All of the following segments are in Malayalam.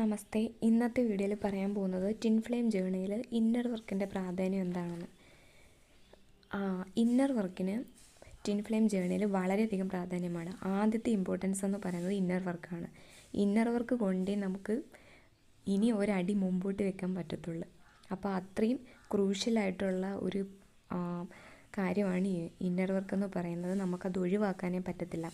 നമസ്തേ. ഇന്നത്തെ വീഡിയോയിൽ പറയാൻ പോകുന്നത് ടിൻ ഫ്ലെയിം ജേണിയിൽ ഇന്നർ വർക്കിന്റെ പ്രാധാന്യം എന്താണെന്ന്. ഇന്നർ വർക്കിന് ടിൻ ഫ്ലെയിം ജേണിയിൽ വളരെയധികം പ്രാധാന്യമാണ്. ആദ്യത്തെ ഇമ്പോർട്ടൻസ് എന്ന് പറയുന്നത് ഇന്നർ വർക്കാണ്. ഇന്നർ വർക്ക് കൊണ്ടേ നമുക്ക് ഇനി ഒരടി മുമ്പോട്ട് വെക്കാൻ പറ്റത്തുള്ളൂ. അപ്പോൾ അത്രയും ക്രൂഷ്യലായിട്ടുള്ള ഒരു കാര്യമാണ് ഈ ഇന്നർ വർക്ക് എന്ന് പറയുന്നത്. നമുക്കത് ഒഴിവാക്കാനേ പറ്റത്തില്ല.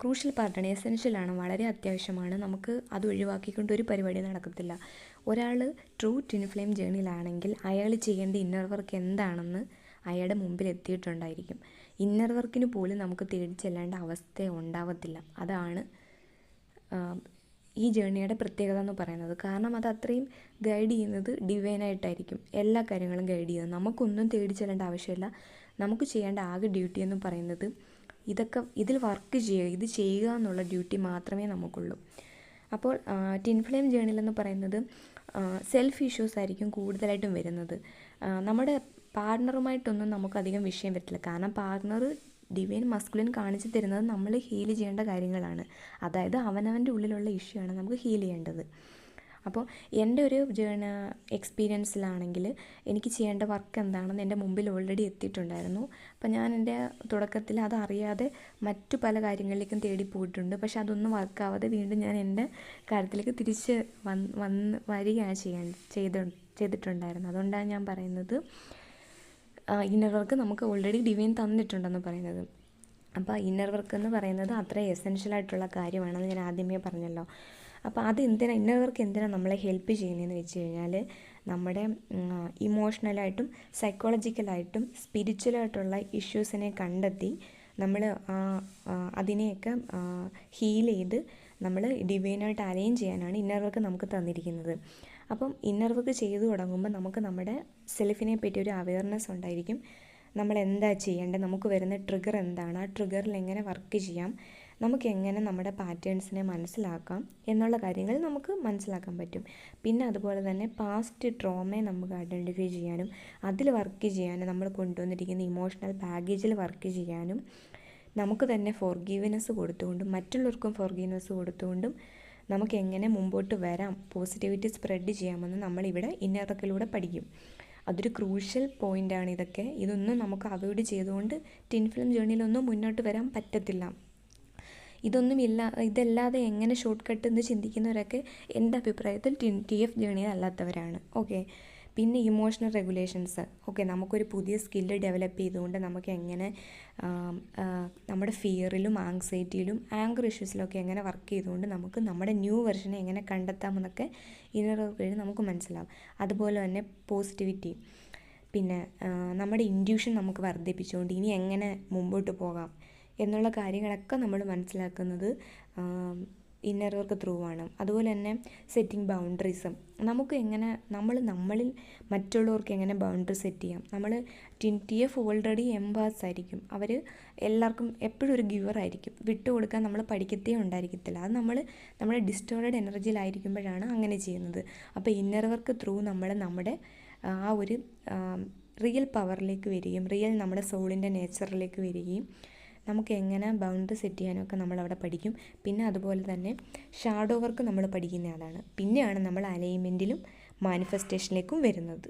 ക്രൂഷ്യൽ പാർട്ടാണ് എസെൻഷ്യലാണ് വളരെ അത്യാവശ്യമാണ്. നമുക്ക് അത് ഒഴിവാക്കിക്കൊണ്ട് ഒരു പരിപാടി നടക്കത്തില്ല. ഒരാൾ ട്രൂ ടിൻ ഫ്ലെയിം ജേണിയിലാണെങ്കിൽ അയാൾ ചെയ്യേണ്ട ഇന്നർ വർക്ക് എന്താണെന്ന് അയാളുടെ മുമ്പിൽ എത്തിയിട്ടുണ്ടായിരിക്കും. ഇന്നർ വർക്കിന് പോലും നമുക്ക് തേടി ചെല്ലേണ്ട അവസ്ഥ ഉണ്ടാവത്തില്ല. അതാണ് ഈ ജേണിയുടെ പ്രത്യേകത എന്ന് പറയുന്നത്. കാരണം അത് അത്രയും ഗൈഡ് ചെയ്യുന്നത് ഡിവൈനായിട്ടായിരിക്കും എല്ലാ കാര്യങ്ങളും ഗൈഡ് ചെയ്യുന്നത്. നമുക്കൊന്നും തേടി ചെല്ലേണ്ട ആവശ്യമില്ല. നമുക്ക് ചെയ്യേണ്ട ആകെ ഡ്യൂട്ടി എന്ന് പറയുന്നത് ഇതൊക്കെ ഇതിൽ വർക്ക് ചെയ്യുക ഇത് ചെയ്യുക എന്നുള്ള ഡ്യൂട്ടി മാത്രമേ നമുക്കുള്ളൂ. അപ്പോൾ ടിൻ ഫ്ലെയിം ജേണിൽ എന്ന് പറയുന്നത് സെൽഫ് ഇഷ്യൂസ് ആയിരിക്കും കൂടുതലായിട്ടും വരുന്നത്. നമ്മുടെ പാർട്ട്ണറുമായിട്ടൊന്നും നമുക്കധികം വിഷയം വരില്ല കാരണം പാർട്ട്ണർ ഡിവൈൻ മസ്കുലിൻ കാണിച്ചു തരുന്നത് നമ്മൾ ഹീൽ ചെയ്യേണ്ട കാര്യങ്ങളാണ്. അതായത് അവനവന്റെ ഉള്ളിലുള്ള ഇഷ്യൂ ആണ് നമുക്ക് ഹീൽ ചെയ്യേണ്ടത്. അപ്പോൾ എന്റെ ഒരു എക്സ്പീരിയൻസിലാണെങ്കിൽ എനിക്ക് ചെയ്യേണ്ട വർക്ക് എന്താണെന്ന് എന്റെ മുമ്പിൽ ഓൾറെഡി എത്തിയിട്ടുണ്ടായിരുന്നു. അപ്പോൾ ഞാൻ എന്റെ തുടക്കത്തിൽ അതറിയാതെ മറ്റു പല കാര്യങ്ങളിലേക്കും തേടി പോയിട്ടുണ്ട്. പക്ഷെ അതൊന്നും വർക്കാവാതെ വീണ്ടും ഞാൻ എന്റെ കാര്യത്തിലേക്ക് തിരിച്ച് വന്ന് വന്ന് വരികയാണ് ചെയ്യാൻ ചെയ്ത് ചെയ്തിട്ടുണ്ടായിരുന്നത്. അതുകൊണ്ടാണ് ഞാൻ പറയുന്നത് ഇന്നർ വർക്ക് നമുക്ക് ഓൾറെഡി ഡിവൈൻ തന്നിട്ടുണ്ടെന്ന് പറയുന്നത്. അപ്പോൾ ഇന്നർ വർക്ക് എന്ന് പറയുന്നത് അത്ര എസെൻഷ്യൽ ആയിട്ടുള്ള കാര്യമാണെന്ന് ഞാൻ ആദ്യമേ പറഞ്ഞല്ലോ. അപ്പോൾ അത് എന്തിനാ? ഇന്നവർക്ക് എന്തിനാണ് നമ്മളെ ഹെൽപ്പ് ചെയ്യുന്നതെന്ന് വെച്ച് കഴിഞ്ഞാൽ നമ്മുടെ ഇമോഷണലായിട്ടും സൈക്കോളജിക്കലായിട്ടും സ്പിരിച്വലായിട്ടുള്ള ഇഷ്യൂസിനെ കണ്ടെത്തി നമ്മൾ അതിനെയൊക്കെ ഹീൽ ചെയ്ത് നമ്മൾ ഡിവൈനായിട്ട് അറേഞ്ച് ചെയ്യാനാണ് ഇന്നർ വർക്ക് നമുക്ക് തന്നിരിക്കുന്നത്. അപ്പം ഇന്നർ വർക്ക് ചെയ്തു തുടങ്ങുമ്പോൾ നമുക്ക് നമ്മുടെ സെൽഫിനെ പറ്റി ഒരു അവയർനെസ് ഉണ്ടായിരിക്കും. നമ്മൾ എന്താ ചെയ്യേണ്ടത്? നമുക്ക് വരുന്ന ട്രിഗർ എന്താണ്? ആ ട്രിഗറിൽ എങ്ങനെ വർക്ക് ചെയ്യാം? നമുക്ക് എങ്ങനെ നമ്മുടെ പാറ്റേൺസിനെ മനസ്സിലാക്കാം എന്നുള്ള കാര്യങ്ങൾ നമുക്ക് മനസ്സിലാക്കാൻ പറ്റും. പിന്നെ അതുപോലെ തന്നെ പാസ്റ്റ് ട്രോമയെ നമുക്ക് ഐഡന്റിഫൈ ചെയ്യാനും അതിൽ വർക്ക് ചെയ്യാനും നമ്മൾ കൊണ്ടുവന്നിരിക്കുന്ന ഇമോഷണൽ ബാഗേജിൽ വർക്ക് ചെയ്യാനും നമുക്ക് തന്നെ ഫോർഗീവ്നെസ് കൊടുത്തുകൊണ്ടും മറ്റുള്ളവർക്കും ഫോർഗീവ്നെസ് കൊടുത്തുകൊണ്ടും നമുക്ക് എങ്ങനെ മുമ്പോട്ട് വരാം പോസിറ്റിവിറ്റി സ്പ്രെഡ് ചെയ്യാമെന്ന് നമ്മളിവിടെ ഇന്നറക്കിലൂടെ പഠിക്കും. അതൊരു ക്രൂഷ്യൽ പോയിന്റാണ് ഇതൊക്കെ. ഇതൊന്നും നമുക്ക് അവോയ്ഡ് ചെയ്തുകൊണ്ട് ടിൻ ഫിലിം ജേണിയിലൊന്നും മുന്നോട്ട് വരാൻ പറ്റത്തില്ല. ഇതൊന്നും ഇല്ല ഇതല്ലാതെ എങ്ങനെ ഷോർട്ട് കട്ട് എന്ന് ചിന്തിക്കുന്നവരൊക്കെ എന്റെ അഭിപ്രായത്തിൽ ടി എഫ് ജേണിയിൽ അല്ലാത്തവരാണ്. ഓക്കെ പിന്നെ ഇമോഷണൽ റെഗുലേഷൻസ് ഓക്കെ നമുക്കൊരു പുതിയ സ്കില്ല് ഡെവലപ്പ് ചെയ്തുകൊണ്ട് നമുക്ക് എങ്ങനെ നമ്മുടെ ഫിയറിലും ആങ്സൈറ്റിയിലും ആങ്കർ ഇഷ്യൂസിലൊക്കെ എങ്ങനെ വർക്ക് ചെയ്തുകൊണ്ട് നമുക്ക് നമ്മുടെ ന്യൂ വെർഷനെ എങ്ങനെ കണ്ടെത്താമെന്നൊക്കെ ഇന്നർ വഴി നമുക്ക് മനസ്സിലാവും. അതുപോലെ തന്നെ പോസിറ്റിവിറ്റി പിന്നെ നമ്മുടെ ഇൻഡ്യൂഷൻ നമുക്ക് വർദ്ധിപ്പിച്ചുകൊണ്ട് ഇനി എങ്ങനെ മുമ്പോട്ട് പോകാം. എന്നുള്ള കാര്യങ്ങളൊക്കെ നമ്മൾ മനസ്സിലാക്കുന്നത് ഇന്നർ വർക്ക് ത്രൂ ആണ്. അതുപോലെ തന്നെ സെറ്റിംഗ് ബൗണ്ടറീസും നമുക്ക് എങ്ങനെ നമ്മൾ നമ്മളിൽ മറ്റുള്ളവർക്ക് എങ്ങനെ ബൗണ്ടറി സെറ്റ് ചെയ്യാം? നമ്മൾ ടി ടി എഫ് ഓൾറെഡി എംബാസ് ആയിരിക്കും. അവർ എല്ലാവർക്കും എപ്പോഴും ഒരു ഗിവർ ആയിരിക്കും. വിട്ടു കൊടുക്കാൻ നമ്മൾ പഠിക്കത്തേ ഉണ്ടായിരിക്കത്തില്ല. അത് നമ്മൾ നമ്മുടെ ഡിസ്റ്റോർഡ് എനർജിയിലായിരിക്കുമ്പോഴാണ് അങ്ങനെ ചെയ്യുന്നത്. അപ്പോൾ ഇന്നർ വർക്ക് ത്രൂ നമ്മൾ നമ്മുടെ ആ ഒരു റിയൽ പവറിലേക്ക് വരികയും റിയൽ നമ്മുടെ സോളിന്റെ നേച്ചറിലേക്ക് വരികയും നമുക്ക് എങ്ങനെ ബൗണ്ടറി സെറ്റ് ചെയ്യാനൊക്കെ നമ്മൾ അവിടെ പഠിക്കും. പിന്നെ അതുപോലെ തന്നെ ഷാഡോ വർക്ക് നമ്മൾ പഠിക്കുന്ന അതാണ് പിന്നെയാണ് നമ്മൾ അലൈൻമെന്റിലും മാനിഫെസ്റ്റേഷനിലേക്കും വരുന്നത്.